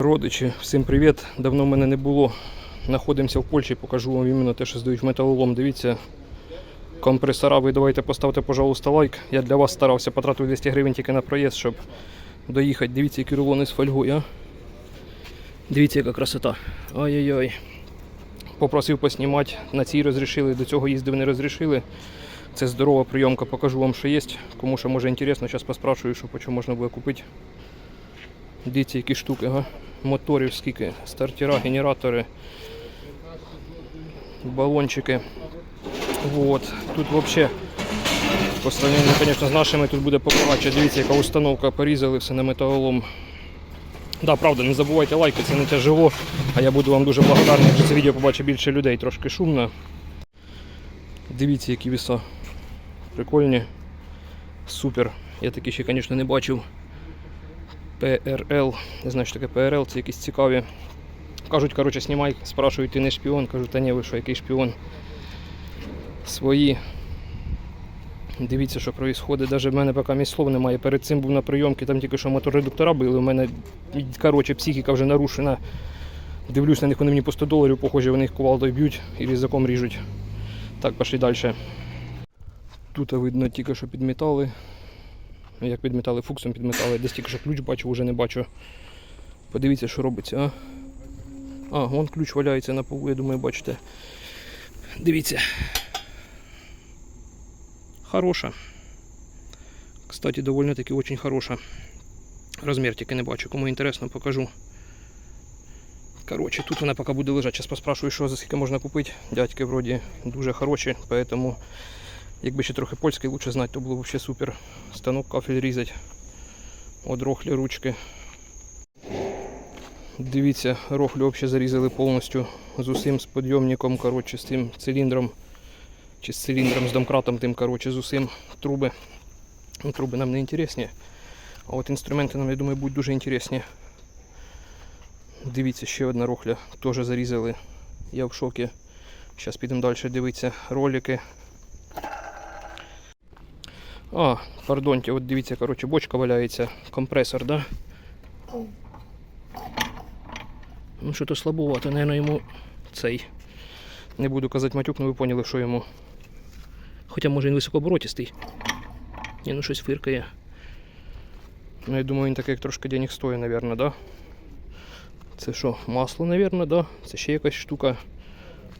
Родичі, всім привіт! Давно мене не було. Знаходимося в Польщі, покажу вам іменно те, що здають металолом. Дивіться, компресора. Ви давайте поставте, пожалуйста, лайк. Я для вас старався потратив 200 гривень тільки на проїзд, щоб доїхати. Дивіться, які рулони з фольгою. а. Дивіться, яка красота. Ой-ой-ой. Попросив поснімати. На цій розрішили, до цього їздив не розрішили. Це здорова прийомка, покажу вам, що є. Кому що може інтересно, зараз поспрашую, що по чому можна буде купити. Дивіться, які штуки, га? Моторів скільки, стартера, генератори, балончики. Вот. Тут взагалі, по сравнению, звісно, з нашими тут буде побагаче. Дивіться, яка установка, порізали все на металолом. Да, правда, не забувайте лайки, це не тяжело. А я буду вам дуже благодарний, якщо це відео побачить більше людей, трошки шумно. Дивіться, які віса. Прикольні. Супер. Я такі ще, звісно, не бачив. ПРЛ. Не знаю, що таке ПРЛ, це якісь цікаві. Кажуть, коротше, знімай, спрашують, ти не шпіон. Кажу, та ні, ви що, який шпіон. Свої. Дивіться, що відбувається. Навіть в мене поки мій слов немає. Перед цим був на прийомці, там тільки що моторедуктора били. У мене коротше, психіка вже нарушена. Дивлюсь на них, вони мені по 100 доларів, похоже, вони їх кувалдою б'ють і різаком ріжуть. Так, пішли далі. Тут видно тільки що підмітали. Ну, Як підмітали, фуксом підмітали. Десь тільки що ключ бачу, вже не бачу. Подивіться, що робиться, а. А, вон ключ валяється на полу, я думаю, бачите. Дивіться. Хороша. Кстати, довольно таки очень хороша. Розмір тільки не бачу. Кому інтересно, покажу. Коротше, тут вона поки буде лежати. Зараз поспрашую, що за скільки можна купити. Дядьки вроді дуже хороші, поэтому якби ще трохи польський лучше знати, то було б взагалі супер. Станок кафель різати. От рохлі ручки. Дивіться, рохлю взагалі зарізали повністю з усім з підйомником, коротше, з тим циліндром. Чи з циліндром, з домкратом тим, коротше, з усім труби. Ну, труби нам не інтересні. А от інструменти нам, я думаю, будуть дуже інтересні. Дивіться, ще одна рохля, теж зарізали. Я в шокі. Зараз підемо далі дивитися ролики. А, пардонте, от дивіться, коротше, бочка валяється, компресор, да? Ну, що то слабовато, наверное, йому цей. Не буду казати матюк, але ви поняли, що йому. Хоча може він високооборотістий. Ні, ну щось фиркає. Ну, я думаю, він так як трошки денег стоїть, мабуть, да? Це що, масло, мабуть, да? Це ще якась штука.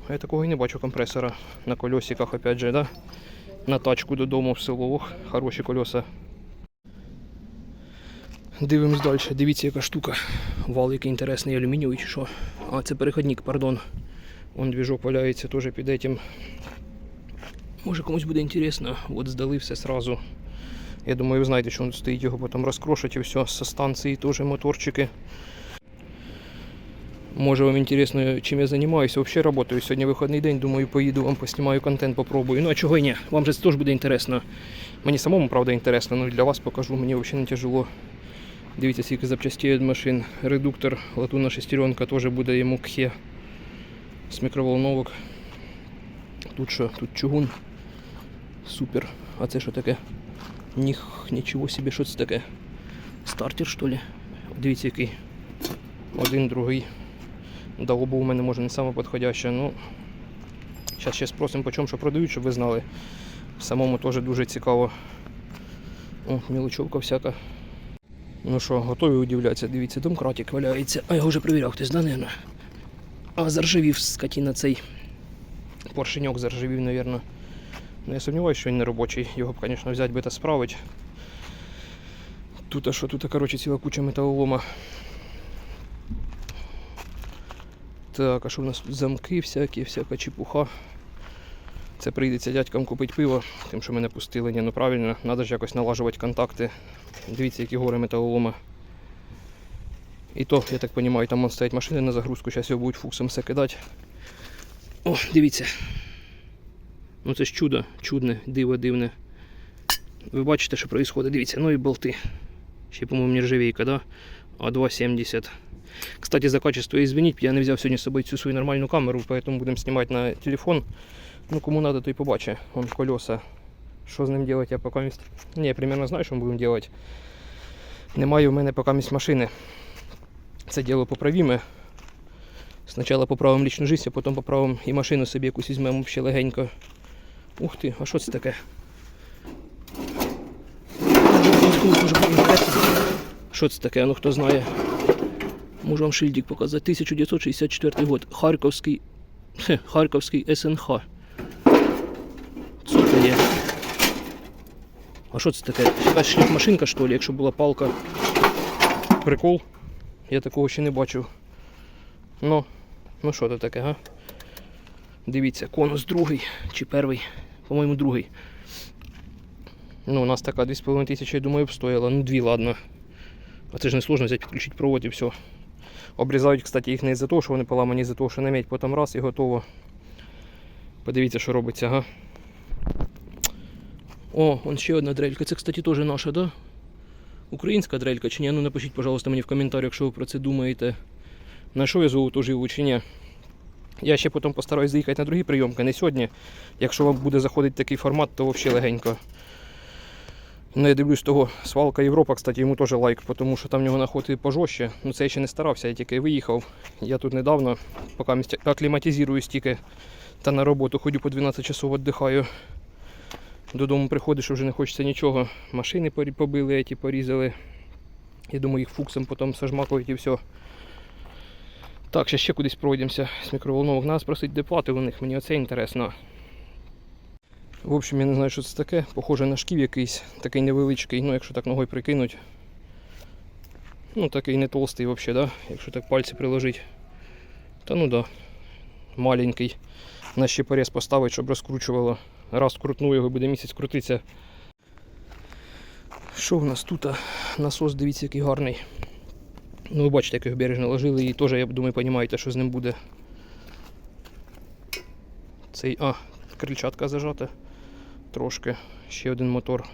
Я такого і не бачу компресора на колесиках, опять же, да? На тачку додому в село. Хороші колеса. Дивимось далі. Дивіться, яка штука. Вал який інтересний, алюмінієвий чи що. А, це переходник, пардон. Вон двіжок валяється теж під этим. Може комусь буде інтересно. От здали все сразу. Я думаю, ви знаєте, що він стоїть його потім розкрошать і все. Со станції теж моторчики. Може вам інтересно, чим я займаюся. Взагалі працюю. Сьогодні вихідний день, думаю, поїду вам поснімаю контент, попробую. Ну а чого й ні? Вам же це теж буде інтересно. Мені самому, правда, інтересно, ну для вас покажу, мені взагалі не тяжело. Дивіться, скільки запчастей від машин. Редуктор, латунна шестеренка теж буде йому кхе з мікроволновок. Тут що? Тут чугун. Супер. А це що таке? Ніх, нічого собі, що це таке? Стартер, що ли? Дивіться, який. Один, другий. Долобу у мене може не саме підходяще. Ну, зараз ще спросимо, по чому що продають, щоб ви знали. Самому теж дуже цікаво. О, мілочовка всяка. Ну що, готові удивлятися? Дивіться, домкратик валяється. А його вже перевіряв хтось, да, наверное? А заржавів скотіна цей. Поршеньок заржавів, мабуть. Ну, я сумніваюся, що він не робочий. Його б, звісно, взяти би та справити. Тут а що, тут, коротше, ціла куча металолома. Так, а що в нас замки всякі, всяка чепуха. Це прийдеться дядькам купити пиво, тим, що мене пустили. Ні, ну правильно, треба ж якось налажувати контакти. Дивіться, які гори металолома. І то, я так розумію, там вон стоять машини на загрузку, зараз його будуть фуксом все кидати. О, дивіться. Ну це ж чудо, чудне, диво дивне. Ви бачите, що відбувається. Дивіться, ну і болти. Ще, по-моєму, нержавейка, да? А 2,70. Кстати, за качество извините, я не взяв сьогодні з собою цю свою нормальну камеру, поэтому будемо знімати на телефон. Ну, кому надо, то і побачить. Вон колеса. Що з ним делать, я поки міст... Не, я примерно знаю, що ми будемо делать. Немає у мене поки місць машини. Це діло поправіме. Спочатку поправимо лічну життя, а потім поправимо і машину собі якусь візьмемо ще легенько. Ух ти, а що це таке? Що це таке, ну хто знає. Можу вам шильдик показати. 1964 год. Харківський. Хе, Харківський СНХ. Що це є? А що це таке? Якась шліфмашинка, що ли, якщо була палка. Прикол. Я такого ще не бачив. Ну, ну що це таке, га? Дивіться, конус другий чи перший. По-моєму, другий. Ну, у нас така 2,5 тисячі, я думаю, б стоїла. Ну, дві, ладно. А це ж не сложно взяти, підключити провод і все. Обрізають, кстати, їх не із-за того, що вони поламані, із-за того, що нам'ять потім раз і готово. Подивіться, що робиться, ага. О, он ще одна дрелька. Це, кстати, теж наша, да? Українська дрелька чи ні? Ну напишіть, пожалуйста, мені в коментарях, якщо ви про це думаєте. На що я золоту живу чи ні. Я ще потім постараюсь заїхати на другі прийомки, не сьогодні. Якщо вам буде заходити такий формат, то взагалі легенько. Ну, я дивлюсь того свалка Європа, кстати, йому теж лайк, тому що там в нього находи пожорстче. Ну це я ще не старався, я тільки виїхав. Я тут недавно, поки містя- акліматизуюсь тільки та на роботу ходю по 12 часов віддихаю. Додому приходиш, вже не хочеться нічого. Машини побили, ті порізали. Я думаю, їх фуксом потім сожмакують і все. Так, ще ще кудись пройдемося з мікроволновок. Нас просить де плати у них, мені оце інтересно. В общем, я не знаю, що це таке. Похоже на шків якийсь, такий невеличкий, ну якщо так ногою прикинуть. Ну такий не толстий взагалі, да? якщо так пальці приложить. Та ну да. Маленький. На ще поріз поставить, щоб розкручувало. Раз крутну його буде місяць крутитися. Що в нас тут? Насос, дивіться, який гарний. Ну, ви бачите, як його бережно ложили, і теж, я думаю, розумієте, що з ним буде. Цей. А, крильчатка зажата. Трошки. Ще один мотор.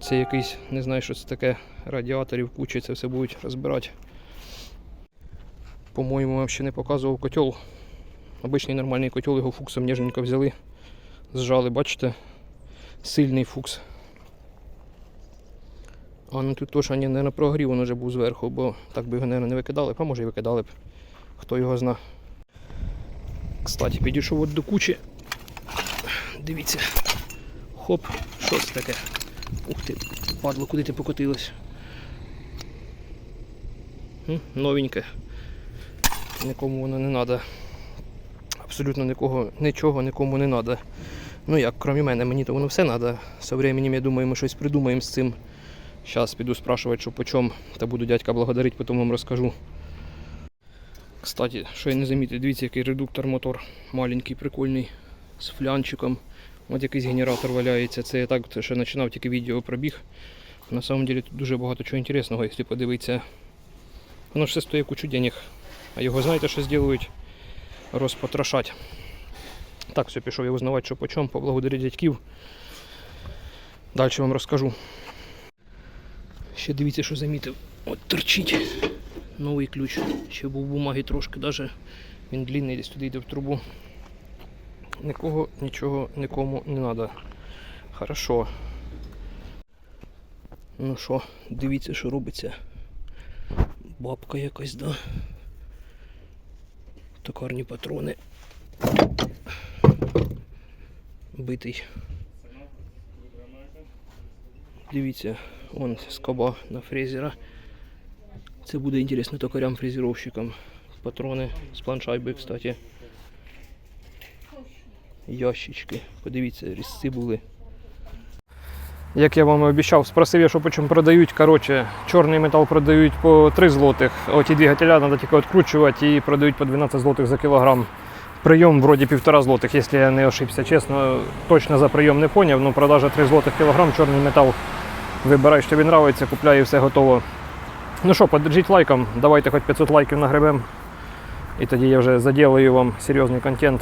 Це якийсь, не знаю, що це таке, радіаторів куча, це все будуть розбирати. По-моєму, вам ще не показував котел. Обичний нормальний котел, його фуксом ніжненько взяли, зжали, бачите? Сильний фукс. А ну тут теж, не прогрів, він вже був зверху, бо так би його, мабуть, не викидали, а може і викидали б. Хто його зна. Кстати, підійшов от до кучі. Дивіться. Хоп, що це таке? Ух ти, падло, куди ти покотилась? Новеньке. Нікому воно не треба. Абсолютно нікого, нічого нікому не треба. Ну як, крім мене, мені то воно все треба. Со временем, я думаю, ми щось придумаємо з цим. Зараз піду спрашувати, що по чому, та буду дядька благодарити, потім вам розкажу. Кстати, що я не замітив, дивіться, який редуктор мотор. Маленький, прикольний, з флянчиком. От якийсь генератор валяється. Це я так ще починав тільки відео пробіг. На самом деле тут дуже багато чого інтересного, якщо подивитися. Воно ж все стоїть кучу денег. А його знаєте, що зроблять? Розпотрошать. Так, все, пішов я узнавати, що по чому, поблагодарити дядьків. Далі вам розкажу. Ще дивіться, що замітив. От торчить новий ключ. Ще був бумаги трошки, даже він длинний, десь туди йде в трубу. Нікого, нічого, нікому не треба. Хорошо. Ну що, дивіться, що робиться. Бабка якась, да. Токарні патрони. Битий. Дивіться, вон скоба на фрезера. Це буде інтересно токарям фрезеровщикам. Патрони з планшайби, кстати. Ящички. Подивіться, різці були. Як я вам і обіцяв, спросив я, що по продають. Коротше, чорний метал продають по 3 злотих. Оті двигателя треба тільки відкручувати і продають по 12 злотих за кілограм. Прийом вроді півтора злотих, якщо я не ошибся. Чесно, точно за прийом не поняв, ну продажа 3 злотих кілограм, чорний метал. Вибирай, що тобі подобається, купляй і все готово. Ну що, подержіть лайком, давайте хоч 500 лайків нагребем. І тоді я вже заділаю вам серйозний контент.